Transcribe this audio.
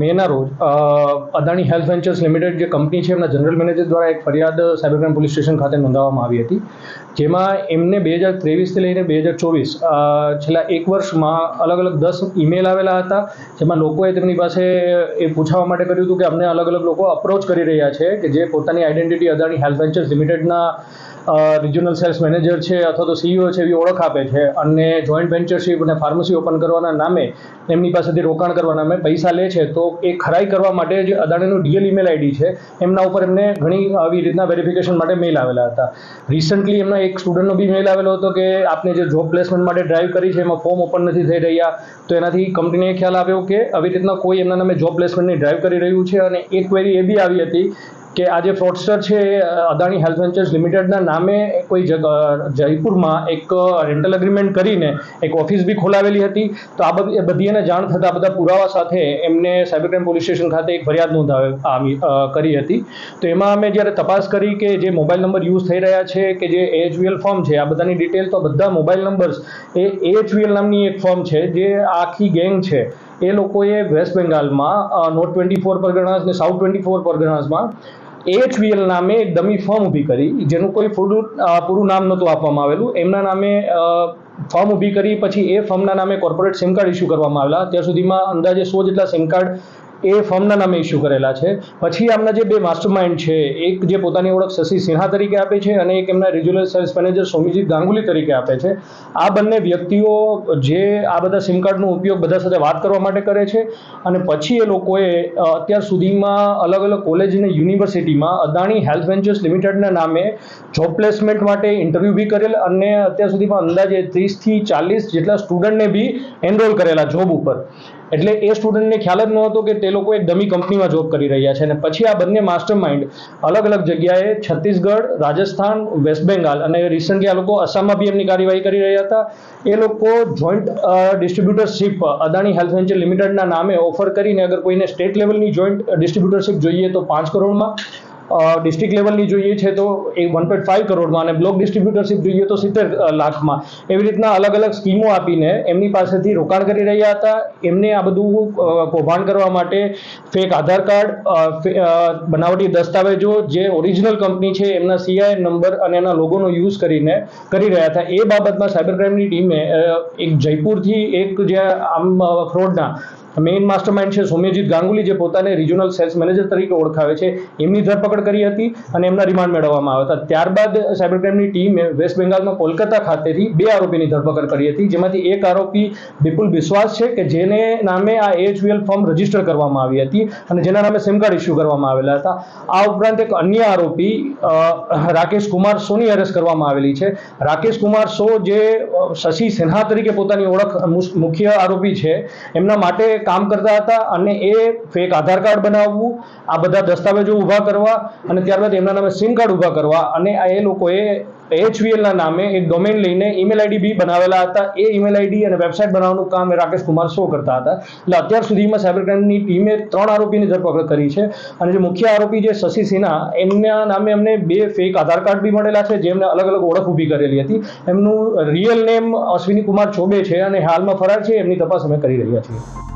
મેના રોજ Adani health ventures limited જે કંપની છે, એમના જનરલ મેનેજર દ્વારા એક ફરિયાદ સાયબર ક્રાઇમ પોલીસ સ્ટેશન ખાતે નોંધાવવામાં આવી હતી, જેમાં એમને બે હજાર ત્રેવીસથી લઈને બે હજાર ચોવીસ છેલ્લા એક વર્ષમાં અલગ અલગ દસ ઈમેલ આવેલા હતા, જેમાં લોકોએ તેમની પાસે એ પૂછવા માટે કર્યું હતું કે અમને અલગ અલગ લોકો અપ્રોચ કરી રહ્યા છે કે જે પોતાની આઈડેન્ટિટી અદાણી હેલ્થ વેન્ચર્સ લિમિટેડના રિજનલ સેલ્સ મેનેજર છે અથવા તો સીઈઓ છે એવી ઓળખ આપે છે. અને જોઈન્ટ વેન્ચરશીપ અને ફાર્મસી ઓપન કરવાના નામે એમની પાસેથી રોકાણ કરવાના નામે પૈસા લે છે. તો એ ખરાઈ કરવા માટે જે અદાણીનું ડીએલ ઈમેલ આઈડી છે. એમના ઉપર એમને ઘણી આવી રીતના વેરિફિકેશન માટે મેઇલ આવેલા હતા. રિસન્ટલી એમના એક સ્ટુડન્ટનો બી મેલ આવેલો હતો કે આપને જે જોબ પ્લેસમેન્ટ માટે ડ્રાઈવ કરી છે, એમાં ફોર્મ ઓપન નથી થઈ રહ્યા, તો એનાથી કંપનીને ખ્યાલ આવ્યો કે આવી રીતના કોઈ એમના નામે જોબ પ્લેસમેન્ટની ડ્રાઈવ કરી રહ્યું છે અને એક ક્વેરી એ બી આવી હતી કે આ જે ફ્રોડસ્ટર છે એ અદાણી હેલ્થ વેન્ચર્સ લિમિટેડના નામે કોઈ જયપુરમાં એક રેન્ટલ એગ્રીમેન્ટ કરીને એક ઓફિસ બી ખોલાવેલી હતી. તો આ બધી બધી એને જાણ થતાં બધા પુરાવા સાથે એમને સાયબર ક્રાઇમ પોલીસ સ્ટેશન ખાતે એક ફરિયાદ નોંધાવી કરી હતી. તો એમાં અમે જ્યારે તપાસ કરી કે જે મોબાઈલ નંબર યુઝ થઈ રહ્યા છે, કે જે એચવીએલ ફોર્મ છે, આ બધાની ડિટેલ તો બધા મોબાઈલ નંબર્સ એ એચવીએલ નામની એક ફોર્મ છે, જે આખી ગેંગ છે. એ લોકોએ વેસ્ટ બેંગાલમાં નોર્થ ટ્વેન્ટી ફોર પરગણાસ ને સાઉથ ટ્વેન્ટી ફોર પરગણાસમાં એચવીએલ નામે એક ડમી ફોર્મ ઊભી કરી, જેનું કોઈ ફૂડ પૂરું નામ નહોતું આપવામાં આવેલું. એમના નામે ફોર્મ ઊભી કરી, પછી એ ફોર્મના નામે કોર્પોરેટ સિમ કાર્ડ ઇસ્યુ કરવામાં આવેલા. ત્યાં સુધીમાં અંદાજે સો જેટલા સિમ કાર્ડ એ ફોર્મના નામે ઇસ્યુ કરેલા છે. પછી આમના જે બે માસ્ટર માઇન્ડ છે, એક જે પોતાની ઓળખ શશી સિન્હા તરીકે આપે છે અને એક એમના regional sales manager Somiji Ganguly તરીકે આપે છે. આ બંને વ્યક્તિઓ જે આ બધા સિમ કાર્ડનો ઉપયોગ બધા સાથે વાત કરવા માટે કરે છે અને પછી એ લોકોએ અત્યાર સુધીમાં અલગ અલગ કોલેજ અને યુનિવર્સિટીમાં અદાણી હેલ્થ વેન્ચર્સ લિમિટેડના નામે જોબ પ્લેસમેન્ટ માટે ઇન્ટરવ્યૂ બી કરેલ અને અત્યાર સુધીમાં અંદાજે ત્રીસથી ચાલીસ જેટલા સ્ટુડન્ટને બી એનરોલ કરેલા જોબ ઉપર. એટલે એ સ્ટુડન્ટને ખ્યાલ જ નહોતો કે તે લોકો એક ડમી કંપનીમાં જોબ કરી રહ્યા છે અને પછી આ બંને માસ્ટર માઇન્ડ અલગ અલગ જગ્યાએ છત્તીસગઢ, રાજસ્થાન વેસ્ટ બેંગાલ અને રિસન્ટલી આ લોકો આસામમાં બી એમની કાર્યવાહી કરી રહ્યા હતા. એ લોકો joint distributorship Adani health venture લિમિટેડના નામે ઓફર કરીને અગર કોઈને સ્ટેટ લેવલની જોઈન્ટ ડિસ્ટ્રીબ્યુટરશીપ જોઈએ તો પાંચ કરોડમાં. ડિસ્ટ્રિક્ટ લેવલની જોઈએ છે તો એ વન પોઈન્ટ ફાઇવ કરોડમાં અને બ્લોક ડિસ્ટ્રીબ્યુટરશીપ જોઈએ તો સિત્તેર લાખમાં. એવી રીતના અલગ અલગ સ્કીમો આપીને એમની પાસેથી રોકાણ કરી રહ્યા હતા. એમને આ બધું કૌભાંડ કરવા માટે ફેક આધાર કાર્ડ બનાવટી દસ્તાવેજો જે ઓરિજિનલ કંપની છે એમના સીઆઈ નંબર અને એના લોગોનો યુઝ કરીને કરી રહ્યા હતા. એ બાબતમાં સાયબર ક્રાઇમની ટીમે એક જયપુરથી એક જે આમ ફ્રોડના મેઇન માસ્ટરમાઇન્ડ છે સૌમ્યજીત ગાંગુલી જે પોતાને રિજનલ સેલ્સ મેનેજર તરીકે ઓળખાવે છે. એમની ધરપકડ કરી હતી અને એમના રિમાન્ડ મેળવવામાં આવ્યા હતા. ત્યારબાદ સાયબર ક્રાઇમની ટીમે વેસ્ટ બેંગાલમાં કોલકાતા ખાતેથી બે આરોપીની ધરપકડ કરી હતી. જેમાંથી એક આરોપી વિપુલ બિશ્વાસ છે કે જેને નામે આ એચવીએલ ફોર્મ રજિસ્ટર કરવામાં આવી હતી અને જેના નામે સિમ કાર્ડ ઇસ્યુ કરવામાં આવેલા હતા. આ ઉપરાંત એક અન્ય આરોપી રાકેશ કુમાર સોની અરેસ્ટ કરવામાં આવેલી છે. રાકેશ કુમાર સો જે શશી સિન્હા તરીકે પોતાની ઓળખ મુખ્ય આરોપી છે, એમના માટે કામ કરતા હતા અને એ ફેક આધાર કાર્ડ બનાવવું, આ બધા દસ્તાવેજો ઊભા કરવા અને ત્યારબાદ એમના નામે સિમ કાર્ડ ઊભા કરવા અને એ લોકોએ એચવીએલના નામે એક ડોમેન લઈને ઈમેલ આઈડી બી બનાવેલા હતા. એ ઈમેલ આઈડી અને વેબસાઇટ બનાવવાનું કામ એ રાકેશ કુમાર શો કરતા હતા. એટલે અત્યાર સુધીમાં સાયબર ક્રાઇમની ટીમે ત્રણ આરોપીની ધરપકડ કરી છે અને જે મુખ્ય આરોપી જે શશી સિન્હા, એમના નામે અમને બે ફેક આધાર કાર્ડ બી મળેલા છે જેમને અલગ અલગ ઓળખ ઊભી કરેલી હતી. એમનું રિયલ નેમ અશ્વિની કુમાર ચોબે છે અને હાલમાં ફરાર છે, એમની તપાસ અમે કરી રહ્યા છીએ.